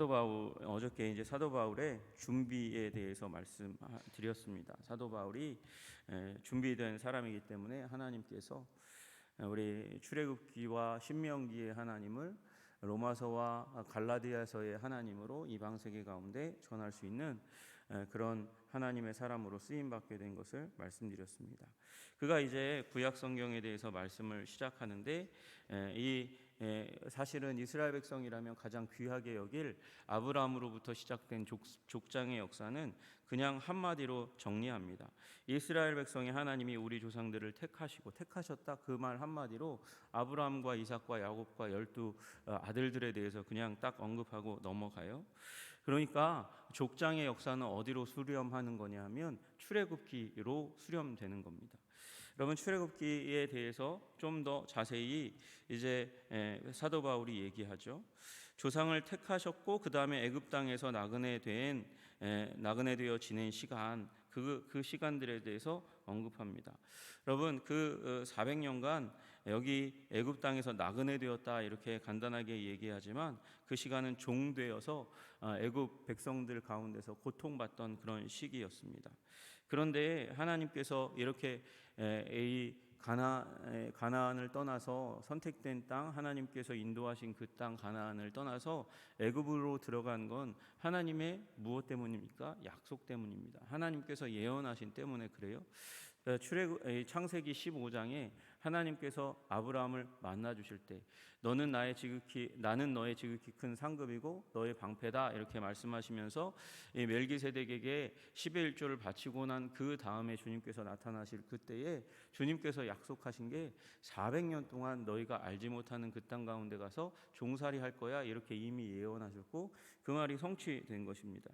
사도 바울 어저께 이제 사도 바울의 준비에 대해서 말씀드렸습니다. 사도 바울이 에, 준비된 사람이기 때문에 하나님께서 우리 출애굽기와 신명기의 하나님을 로마서와 갈라디아서의 하나님으로 이방 세계 가운데 전할 수 있는 에, 그런 하나님의 사람으로 쓰임 받게 된 것을 말씀드렸습니다. 그가 이제 구약 성경에 대해서 말씀을 시작하는데 에, 이 에, 사실은 이스라엘 백성이라면 가장 귀하게 여길 아브라함으로부터 시작된 족, 족장의 역사는 그냥 한마디로 정리합니다. 이스라엘 백성이 하나님이 우리 조상들을 택하시고 택하셨다 그 말 한마디로 아브라함과 이삭과 야곱과 열두 어, 아들들에 대해서 그냥 딱 언급하고 넘어가요. 그러니까 족장의 역사는 어디로 수렴하는 거냐면 출애굽기로 수렴되는 겁니다. 여러분 출애굽기에 대해서 좀 더 자세히 이제 사도 바울이 얘기하죠. 조상을 택하셨고 그 다음에 애굽 땅에서 나그네 된 나그네 되어 지낸 시간 그, 그 시간들에 대해서 언급합니다. 여러분 그 400년간 여기 애굽 땅에서 나그네 되었다 이렇게 간단하게 얘기하지만 그 시간은 종 되어서 애굽 백성들 가운데서 고통받던 그런 시기였습니다. 그런데 하나님께서 이렇게 이 가나 가나안을 떠나서 선택된 땅 하나님께서 인도하신 그 땅 가나안을 떠나서 애굽으로 들어간 건 하나님의 무엇 때문입니까? 약속 때문입니다. 하나님께서 예언하신 때문에 그래요. 출애 창세기 15장에 하나님께서 아브라함을 만나 주실 때 너는 나의 지극히 나는 너의 지극히 큰 상급이고 너의 방패다 이렇게 말씀하시면서 멜기세덱에게 10의 1조를 바치고 난 그 다음에 주님께서 나타나실 그때에 주님께서 약속하신 게 400년 동안 너희가 알지 못하는 그 땅 가운데 가서 종살이 할 거야 이렇게 이미 예언하셨고 그 말이 성취된 것입니다.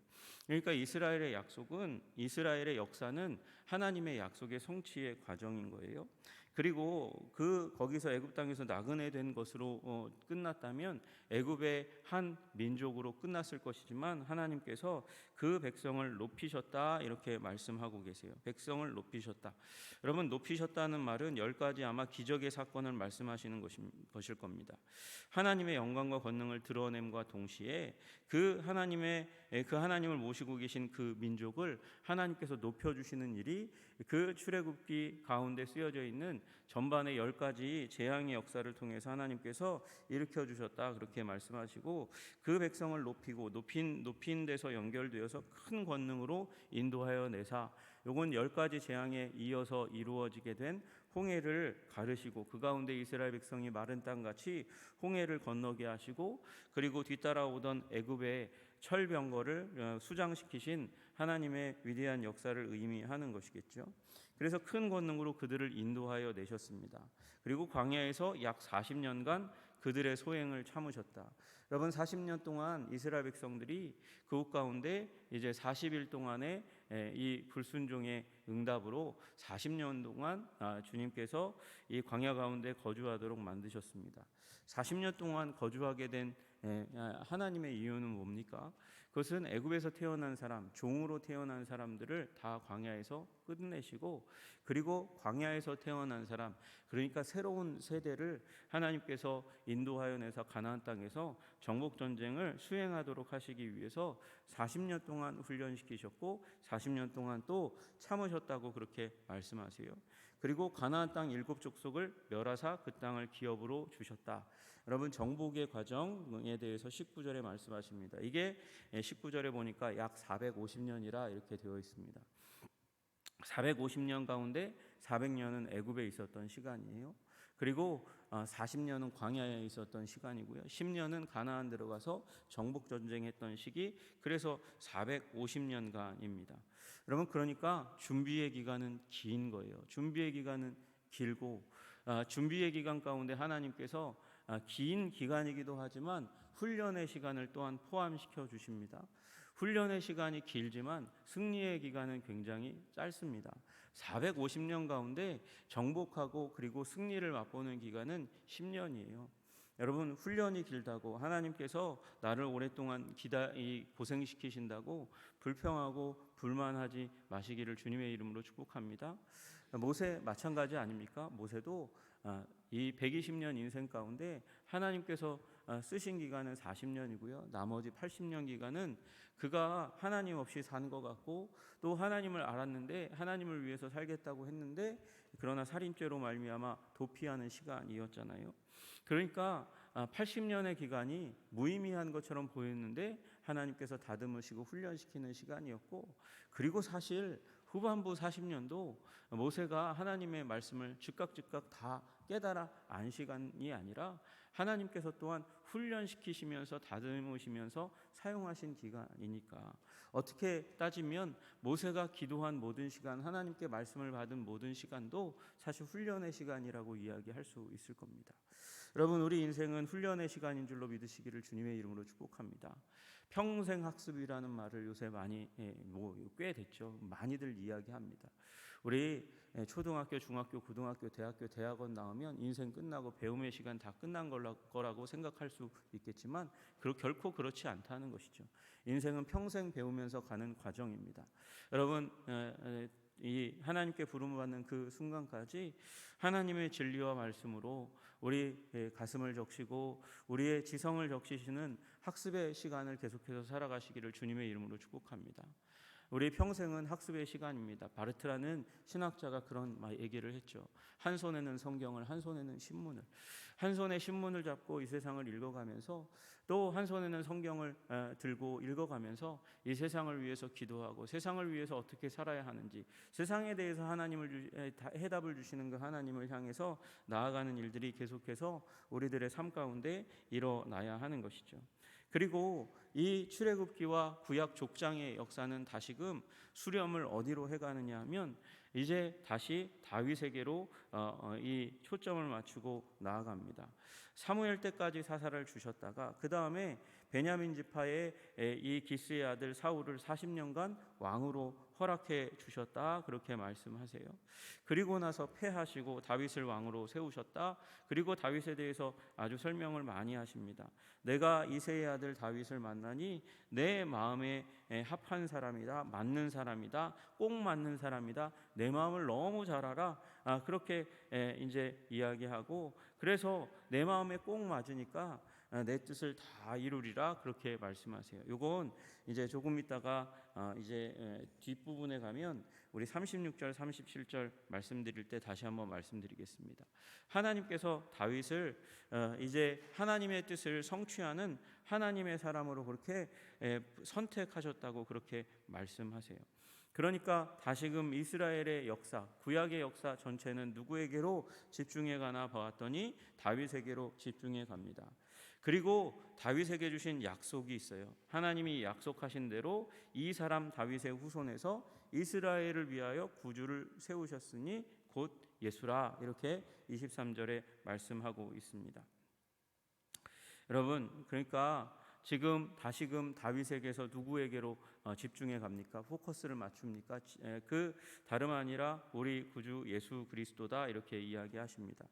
그러니까 이스라엘의 약속은 이스라엘의 역사는 하나님의 약속의 성취의 과정인 거예요. 그리고 그 거기서 애굽 땅에서 나그네 된 것으로 어, 끝났다면 애굽의 한 민족으로 끝났을 것이지만 하나님께서 그 백성을 높이셨다 이렇게 말씀하고 계세요. 백성을 높이셨다. 여러분 높이셨다는 말은 열 가지 아마 기적의 사건을 말씀하시는 것일 겁니다. 하나님의 영광과 권능을 드러냄과 동시에 그 하나님의 그 하나님을 모시고 계신 그 민족을 하나님께서 높여 주시는 일이 그 출애굽기 가운데 쓰여져 있는 전반의 열 가지 재앙의 역사를 통해서 하나님께서 일으켜 주셨다 그렇게 말씀하시고 그 백성을 높이고 높인 높인 데서 연결되어서 큰 권능으로 인도하여 내사 요건 열 가지 재앙에 이어서 이루어지게 된 홍해를 가르시고 그 가운데 이스라엘 백성이 마른 땅 같이 홍해를 건너게 하시고 그리고 뒤따라오던 애굽의 철병거를 어, 수장시키신 하나님의 위대한 역사를 의미하는 것이겠죠. 그래서 큰 권능으로 그들을 인도하여 내셨습니다. 그리고 광야에서 약 40년간 그들의 소행을 참으셨다. 여러분 40년 동안 이스라엘 백성들이 그곳 가운데 이제 40일 동안의 이 불순종의 응답으로 40년 동안 아, 주님께서 이 광야 가운데 거주하도록 만드셨습니다. 40년 동안 거주하게 된 아, 하나님의 이유는 뭡니까? 그것은 애굽에서 태어난 사람, 종으로 태어난 사람들을 다 광야에서 끝내시고 그리고 광야에서 태어난 사람, 그러니까 새로운 세대를 하나님께서 인도하여 내서 가나안 땅에서 정복 전쟁을 수행하도록 하시기 위해서 40년 동안 훈련시키셨고 40년 동안 또 참으셨다고 그렇게 말씀하세요. 그리고 가나안 땅 일곱 족속을 멸하사 그 땅을 기업으로 주셨다. 여러분 정복의 과정에 대해서 19절에 말씀하십니다. 이게 19절에 보니까 약 450년이라 이렇게 되어 있습니다. 450년 가운데 400년은 애굽에 있었던 시간이에요. 그리고 40년은 어, 광야에 있었던 시간이고요. 10년은 가나안 들어가서 정복 전쟁했던 시기. 그래서 450년간입니다. 여러분 그러니까 준비의 기간은 긴 거예요. 준비의 기간은 길고 아, 준비의 기간 가운데 하나님께서 아, 긴 기간이기도 하지만 훈련의 시간을 또한 포함시켜 주십니다. 훈련의 시간이 길지만 승리의 기간은 굉장히 짧습니다. 450년 가운데 정복하고 그리고 승리를 맛보는 기간은 10년이에요. 여러분 훈련이 길다고 하나님께서 나를 오랫동안 기다 이 고생시키신다고 불평하고 불만하지 마시기를 주님의 이름으로 축복합니다. 모세 마찬가지 아닙니까? 모세도 아, 이 120년 인생 가운데 하나님께서 어, 쓰신 기간은 40년이고요. 나머지 80년 기간은 그가 하나님 없이 산 것 같고 또 하나님을 알았는데 하나님을 위해서 살겠다고 했는데 그러나 살인죄로 말미암아 도피하는 시간이었잖아요. 그러니까 80년의 기간이 무의미한 것처럼 보였는데 하나님께서 다듬으시고 훈련시키는 시간이었고 그리고 사실 후반부 40년도 모세가 하나님의 말씀을 즉각 즉각 다 깨달아 안 시간이 아니라 하나님께서 또한 훈련시키시면서 다듬으시면서 사용하신 기간이니까 어떻게 따지면 모세가 기도한 모든 시간 하나님께 말씀을 받은 모든 시간도 사실 훈련의 시간이라고 이야기할 수 있을 겁니다. 여러분 우리 인생은 훈련의 시간인 줄로 믿으시기를 주님의 이름으로 축복합니다. 평생 학습이라는 말을 요새 많이 예, 뭐꽤 됐죠. 많이들 이야기합니다. 우리 예, 초등학교, 중학교, 고등학교, 대학교, 대학원 나오면 인생 끝나고 배움의 시간 다 끝난 거라고 생각할 수 있겠지만 결코 그렇지 않다는 것이죠. 인생은 평생 배우면서 가는 과정입니다. 여러분 이 하나님께 부름을 받는 그 순간까지 하나님의 진리와 말씀으로 우리 가슴을 적시고 우리의 지성을 적시시는 학습의 시간을 계속해서 살아가시기를 주님의 이름으로 축복합니다. 우리 평생은 학습의 시간입니다. 바르트라는 신학자가 그런 얘기를 했죠. 한 손에는 성경을, 한 손에는 신문을, 한 손에 신문을 잡고 이 세상을 읽어가면서 또 한 손에는 성경을 들고 읽어가면서 이 세상을 위해서 기도하고 세상을 위해서 어떻게 살아야 하는지 세상에 대해서 하나님을 해답을 주시는 그 하나님을 향해서 나아가는 일들이 계속해서 우리들의 삶 가운데 일어나야 하는 것이죠. 그리고 이 출애굽기와 구약 족장의 역사는 다시금 수렴을 어디로 해가느냐 하면 이제 다시 다윗에게로 어, 어, 이 초점을 맞추고 나아갑니다. 사무엘 때까지 사사를 주셨다가 그 다음에 베냐민 지파의 이 기스의 아들 사울을 40년간 왕으로 허락해 주셨다 그렇게 말씀하세요. 그리고 나서 패하시고 다윗을 왕으로 세우셨다. 그리고 다윗에 대해서 아주 설명을 많이 하십니다. 내가 이세의 아들 다윗을 만나니 내 마음에 합한 사람이다, 맞는 사람이다, 꼭 맞는 사람이다. 내 마음을 너무 잘 알아. 아, 그렇게 이제 이야기하고 그래서 내 마음에 꼭 맞으니까 아, 내 뜻을 다 이루리라 그렇게 말씀하세요. 요건 이제 조금 있다가 아, 이제 뒷부분에 가면 우리 36절 37절 말씀드릴 때 다시 한번 말씀드리겠습니다. 하나님께서 다윗을 어, 이제 하나님의 뜻을 성취하는 하나님의 사람으로 그렇게 선택하셨다고 그렇게 말씀하세요. 그러니까 다시금 이스라엘의 역사, 구약의 역사 전체는 누구에게로 집중해 가나 보았더니 다윗에게로 집중해 갑니다. 그리고 다윗에게 주신 약속이 있어요. 하나님이 약속하신 대로 이 사람 다윗의 후손에서 이스라엘을 위하여 구주를 세우셨으니 곧 예수라 이렇게 23절에 말씀하고 있습니다. 여러분 그러니까 지금 다시금 다윗에게서 누구에게로 어, 집중해 갑니까? 포커스를 맞춥니까? 그 다름 아니라 우리 구주 예수 그리스도다 이렇게 이야기하십니다.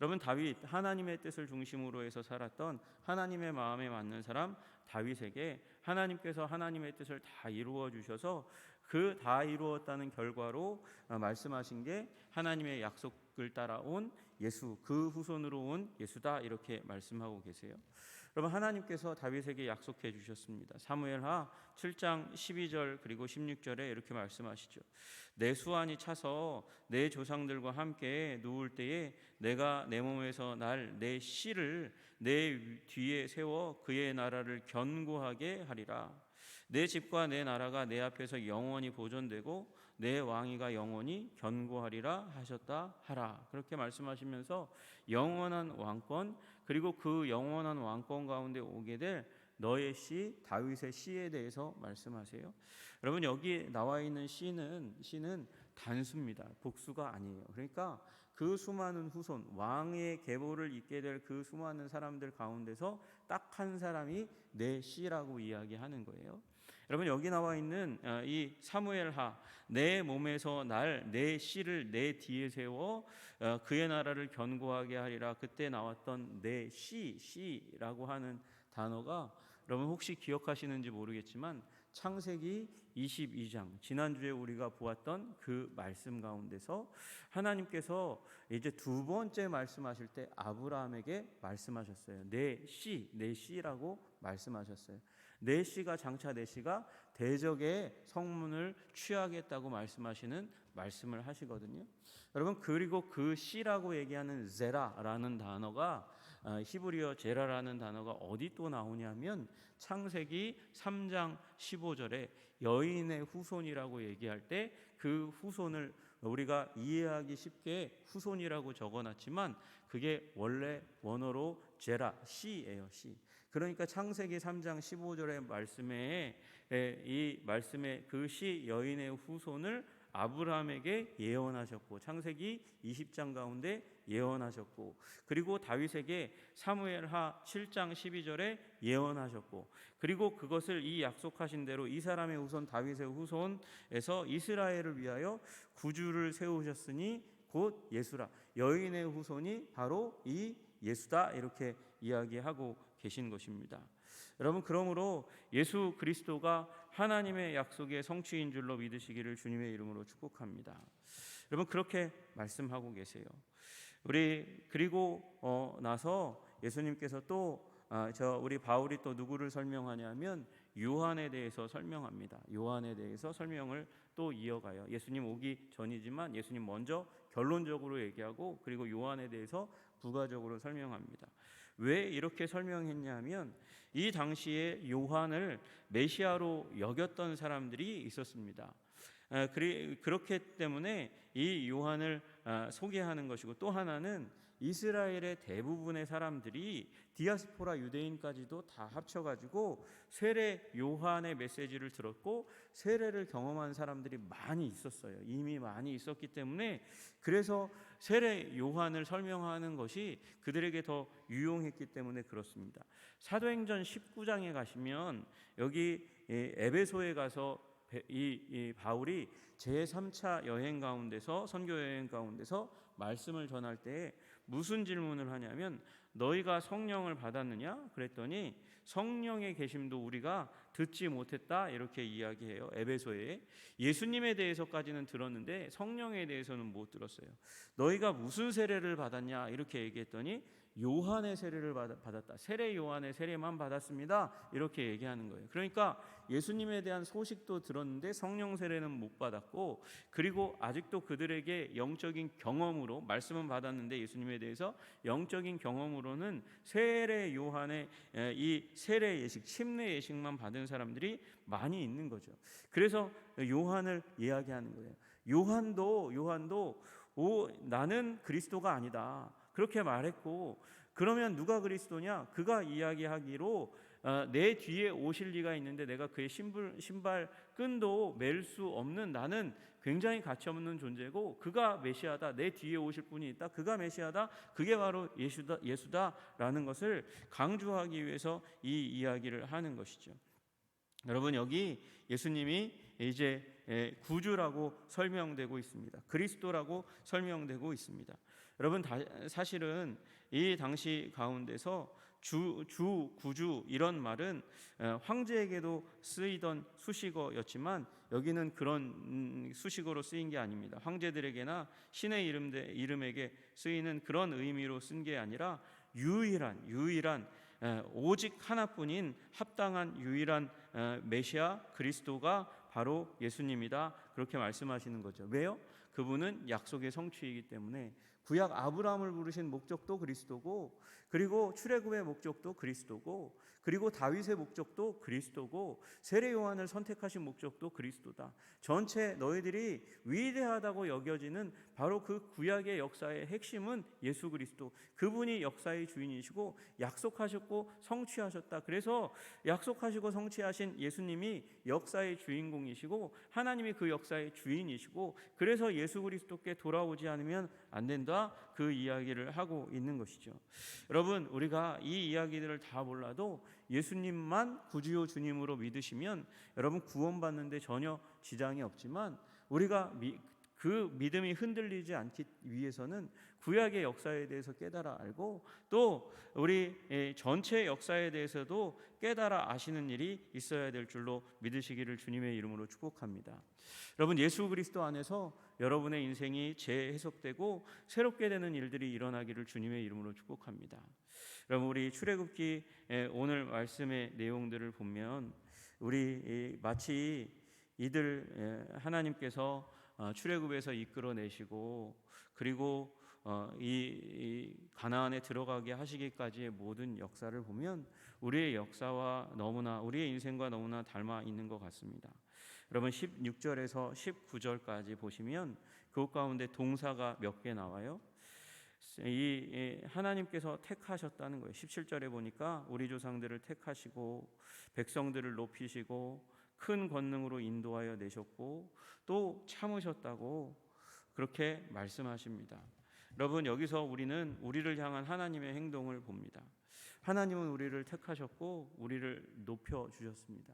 여러분 다윗 하나님의 뜻을 중심으로 해서 살았던 하나님의 마음에 맞는 사람 다윗에게 하나님께서 하나님의 뜻을 다 이루어 주셔서 그 다 이루었다는 결과로 어, 말씀하신 게 하나님의 약속을 따라온 예수 그 후손으로 온 예수다 이렇게 말씀하고 계세요. 여러분 하나님께서 다윗에게 약속해 주셨습니다. 사무엘하 7장 12절 그리고 16절에 이렇게 말씀하시죠. 내 수완이 차서 내 조상들과 함께 누울 때에 내가 내 몸에서 날 내 씨를 내 뒤에 세워 그의 나라를 견고하게 하리라. 내 집과 내 나라가 내 앞에서 영원히 보존되고 내 왕위가 영원히 견고하리라 하셨다 하라. 그렇게 말씀하시면서 영원한 왕권 그리고 그 영원한 왕권 가운데 오게 될 너의 씨 다윗의 씨에 대해서 말씀하세요. 여러분 여기 나와 있는 씨는 씨는 단수입니다. 복수가 아니에요. 그러니까 그 수많은 후손 왕의 계보를 잇게 될 그 수많은 사람들 가운데서 딱 한 사람이 내 씨라고 이야기하는 거예요. 여러분 여기 나와 있는 어, 이 사무엘하 내 몸에서 날 내 씨를 내 뒤에 세워 어, 그의 나라를 견고하게 하리라 그때 나왔던 내 씨, 씨라고 하는 단어가 여러분 혹시 기억하시는지 모르겠지만 창세기 22장 지난주에 우리가 보았던 그 말씀 가운데서 하나님께서 이제 두 번째 말씀하실 때 아브라함에게 말씀하셨어요. 내 씨, 내 씨라고 말씀하셨어요. 내 씨가 장차 내 씨가 대적의 성문을 취하겠다고 말씀하시는 말씀을 하시거든요. 여러분 그리고 그 씨라고 얘기하는 제라라는 단어가 아, 히브리어 제라라는 단어가 어디 또 나오냐면 창세기 3장 15절에 여인의 후손이라고 얘기할 때 그 후손을 우리가 이해하기 쉽게 후손이라고 적어놨지만 그게 원래 원어로 제라 씨예요 씨. 그러니까 창세기 3장 15절의 말씀에 이 말씀에 그 씨 여인의 후손을 아브라함에게 예언하셨고 창세기 20장 가운데 예언하셨고 그리고 다윗에게 사무엘하 7장 12절에 예언하셨고 그리고 그것을 이 약속하신 대로 이 사람의 후손 다윗의 후손에서 이스라엘을 위하여 구주를 세우셨으니 곧 예수라 여인의 후손이 바로 이 예수다 이렇게 이야기하고 계신 것입니다. 여러분 그러므로 예수 그리스도가 하나님의 약속의 성취인 줄로 믿으시기를 주님의 이름으로 축복합니다. 여러분 그렇게 말씀하고 계세요. 우리 그리고 어, 나서 예수님께서 또저 아, 우리 바울이 또 누구를 설명하냐면 요한에 대해서 설명합니다. 요한에 대해서 설명을 또 이어가요. 예수님 오기 전이지만 예수님 먼저 결론적으로 얘기하고 그리고 요한에 대해서 부가적으로 설명합니다. 왜 이렇게 설명했냐면 이 당시에 요한을 메시아로 여겼던 사람들이 있었습니다. 그렇기 때문에 이 요한을 아, 소개하는 것이고 또 하나는 이스라엘의 대부분의 사람들이 디아스포라 유대인까지도 다 합쳐가지고 세례 요한의 메시지를 들었고 세례를 경험한 사람들이 많이 있었어요. 이미 많이 있었기 때문에 그래서 세례 요한을 설명하는 것이 그들에게 더 유용했기 때문에 그렇습니다. 사도행전 19장에 가시면 여기 에베소에 가서 이, 이 바울이 제 3차 여행 가운데서 선교 여행 가운데서 말씀을 전할 때 무슨 질문을 하냐면 너희가 성령을 받았느냐 그랬더니 성령의 계심도 우리가 듣지 못했다 이렇게 이야기해요. 에베소에 예수님에 대해서까지는 들었는데 성령에 대해서는 못 들었어요. 너희가 무슨 세례를 받았냐 이렇게 얘기했더니 요한의 세례를 받았다. 세례 요한의 세례만 받았습니다. 이렇게 얘기하는 거예요. 그러니까 예수님에 대한 소식도 들었는데 성령 세례는 못 받았고 그리고 아직도 그들에게 영적인 경험으로 말씀은 받았는데 예수님에 대해서 영적인 경험으로는 세례 요한의 이 세례 예식, 침례 예식만 받은 사람들이 많이 있는 거죠. 그래서 요한을 이야기하는 거예요. 요한도 요한도 오 나는 그리스도가 아니다. 그렇게 말했고 그러면 누가 그리스도냐? 그가 이야기하기로 어, 내 뒤에 오실 리가 있는데 내가 그의 신발, 신발 끈도 맬 수 없는 나는 굉장히 가치 없는 존재고 그가 메시아다. 내 뒤에 오실 분이 있다. 그가 메시아다. 그게 바로 예수다, 예수다라는 것을 강조하기 위해서 이 이야기를 하는 것이죠. 여러분 여기 예수님이 이제 구주라고 설명되고 있습니다. 그리스도라고 설명되고 있습니다. 여러분 다, 사실은 이 당시 가운데서 주, 주, 구주 이런 말은 황제에게도 쓰이던 수식어였지만 여기는 그런 음, 수식어로 쓰인 게 아닙니다. 황제들에게나 신의 이름 이름에게 쓰이는 그런 의미로 쓴 게 아니라 유일한 유일한 오직 하나뿐인 합당한 유일한 메시아 그리스도가 바로 예수님이다. 그렇게 말씀하시는 거죠. 왜요? 그분은 약속의 성취이기 때문에 구약 아브라함을 부르신 목적도 그리스도고 그리고 출애굽의 목적도 그리스도고 그리고 다윗의 목적도 그리스도고 세례 요한을 선택하신 목적도 그리스도다. 전체 너희들이 위대하다고 여겨지는 바로 그 구약의 역사의 핵심은 예수 그리스도. 그분이 역사의 주인이시고 약속하셨고 성취하셨다. 그래서 약속하시고 성취하신 예수님이 역사의 주인공이시고 하나님이 그 역사의 주인이시고 그래서 예수 그리스도께 돌아오지 않으면 안 된다. 그 이야기를 하고 있는 것이죠. 여러분, 우리가 이 이야기들을 다 몰라도 예수님만 구주요 주님으로 믿으시면 여러분 구원받는데 전혀 지장이 없지만 우리가 미, 그 믿음이 흔들리지 않기 위해서는 구약의 역사에 대해서 깨달아 알고 또 우리 예, 전체 역사에 대해서도 깨달아 아시는 일이 있어야 될 줄로 믿으시기를 주님의 이름으로 축복합니다. 여러분 예수 그리스도 안에서 여러분의 인생이 재해석되고 새롭게 되는 일들이 일어나기를 주님의 이름으로 축복합니다. 여러분 우리 출애굽기 예, 오늘 말씀의 내용들을 보면 우리 마치 이들 예, 하나님께서 어, 출애굽에서 이끌어내시고 그리고 어, 이 가나안에 들어가게 하시기까지의 모든 역사를 보면 우리의 역사와 너무나 우리의 인생과 너무나 닮아 있는 것 같습니다. 여러분 16절에서 19절까지 보시면 그 가운데 동사가 몇 개 나와요. 이 하나님께서 택하셨다는 거예요. 17절에 보니까 우리 조상들을 택하시고 백성들을 높이시고 큰 권능으로 인도하여 내셨고 또 참으셨다고 그렇게 말씀하십니다. 여러분 여기서 우리는 우리를 향한 하나님의 행동을 봅니다. 하나님은 우리를 택하셨고 우리를 높여 주셨습니다.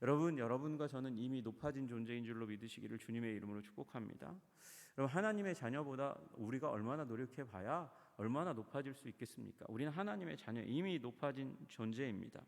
여러분 여러분과 저는 이미 높아진 존재인 줄로 믿으시기를 주님의 이름으로 축복합니다. 여러분 하나님의 자녀보다 우리가 얼마나 노력해 봐야 얼마나 높아질 수 있겠습니까? 우리는 하나님의 자녀 이미 높아진 존재입니다.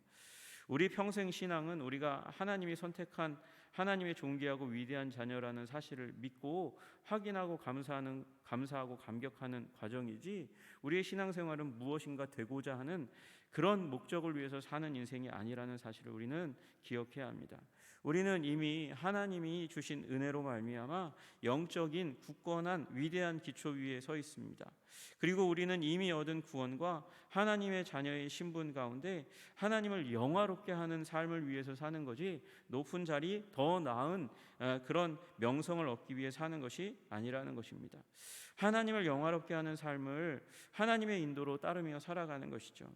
우리 평생 신앙은 우리가 하나님이 선택한 하나님의 존귀하고 위대한 자녀라는 사실을 믿고 확인하고 감사하는 감사하고 감격하는 과정이지 우리의 신앙생활은 무엇인가 되고자 하는 그런 목적을 위해서 사는 인생이 아니라는 사실을 우리는 기억해야 합니다. 우리는 이미 하나님이 주신 은혜로 말미암아 영적인 굳건한 위대한 기초 위에 서 있습니다. 그리고 우리는 이미 얻은 구원과 하나님의 자녀의 신분 가운데 하나님을 영화롭게 하는 삶을 위해서 사는 거지 높은 자리 더 나은 어, 그런 명성을 얻기 위해 사는 것이 아니라는 것입니다. 하나님을 영화롭게 하는 삶을 하나님의 인도로 따르며 살아가는 것이죠.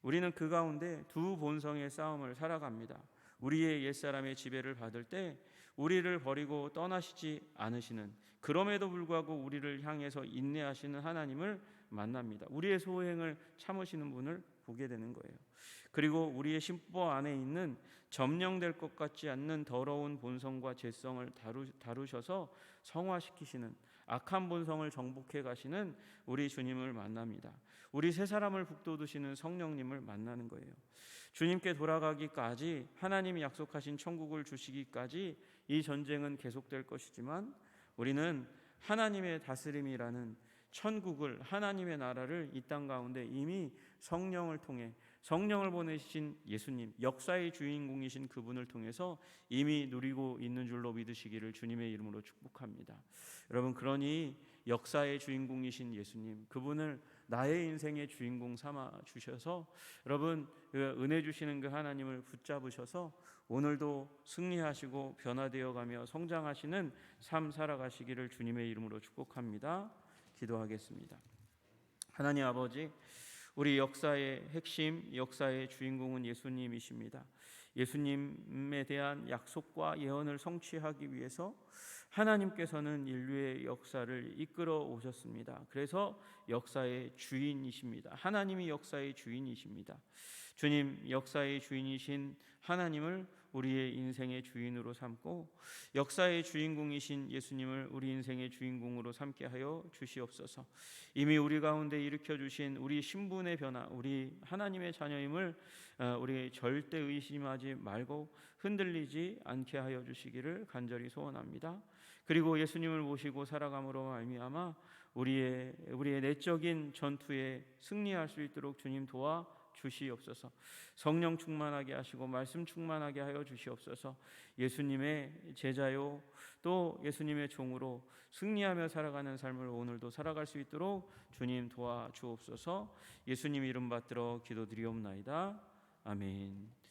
우리는 그 가운데 두 본성의 싸움을 살아갑니다. 우리의 옛사람의 지배를 받을 때 우리를 버리고 떠나시지 않으시는 그럼에도 불구하고 우리를 향해서 인내하시는 하나님을 만납니다. 우리의 소행을 참으시는 분을 보게 되는 거예요. 그리고 우리의 심보 안에 있는 점령될 것 같지 않는 더러운 본성과 죄성을 다루, 다루셔서 성화시키시는 악한 본성을 정복해 가시는 우리 주님을 만납니다. 우리 새 사람을 북돋우시는 성령님을 만나는 거예요. 주님께 돌아가기까지 하나님이 약속하신 천국을 주시기까지 이 전쟁은 계속될 것이지만 우리는 하나님의 다스림이라는 천국을 하나님의 나라를 이 땅 가운데 이미 성령을 통해 성령을 보내신 예수님 역사의 주인공이신 그분을 통해서 이미 누리고 있는 줄로 믿으시기를 주님의 이름으로 축복합니다. 여러분 그러니 역사의 주인공이신 예수님 그분을 나의 인생의 주인공 삼아 주셔서 여러분 그 은혜 주시는 그 하나님을 붙잡으셔서 오늘도 승리하시고 변화되어 가며 성장하시는 삶 살아가시기를 주님의 이름으로 축복합니다. 기도하겠습니다. 하나님 아버지 우리 역사의 핵심, 역사의 주인공은 예수님이십니다. 예수님에 대한 약속과 예언을 성취하기 위해서 하나님께서는 인류의 역사를 이끌어 오셨습니다. 그래서 역사의 주인이십니다. 하나님이 역사의 주인이십니다. 주님, 역사의 주인이신 하나님을 우리의 인생의 주인으로 삼고 역사의 주인공이신 예수님을 우리 인생의 주인공으로 삼게 하여 주시옵소서. 이미 우리 가운데 일으켜 주신 우리 신분의 변화, 우리 하나님의 자녀임을 어, 우리 절대 의심하지 말고 흔들리지 않게 하여 주시기를 간절히 소원합니다. 그리고 예수님을 모시고 살아감으로 말미암아 우리의 우리의 내적인 전투에 승리할 수 있도록 주님 도와 주시옵소서. 성령 충만하게 하시고 말씀 충만하게 하여 주시옵소서. 예수님의 제자요 또 예수님의 종으로 승리하며 살아가는 삶을 오늘도 살아갈 수 있도록 주님 도와 주옵소서. 예수님 이름 받들어 기도드리옵나이다. 아멘.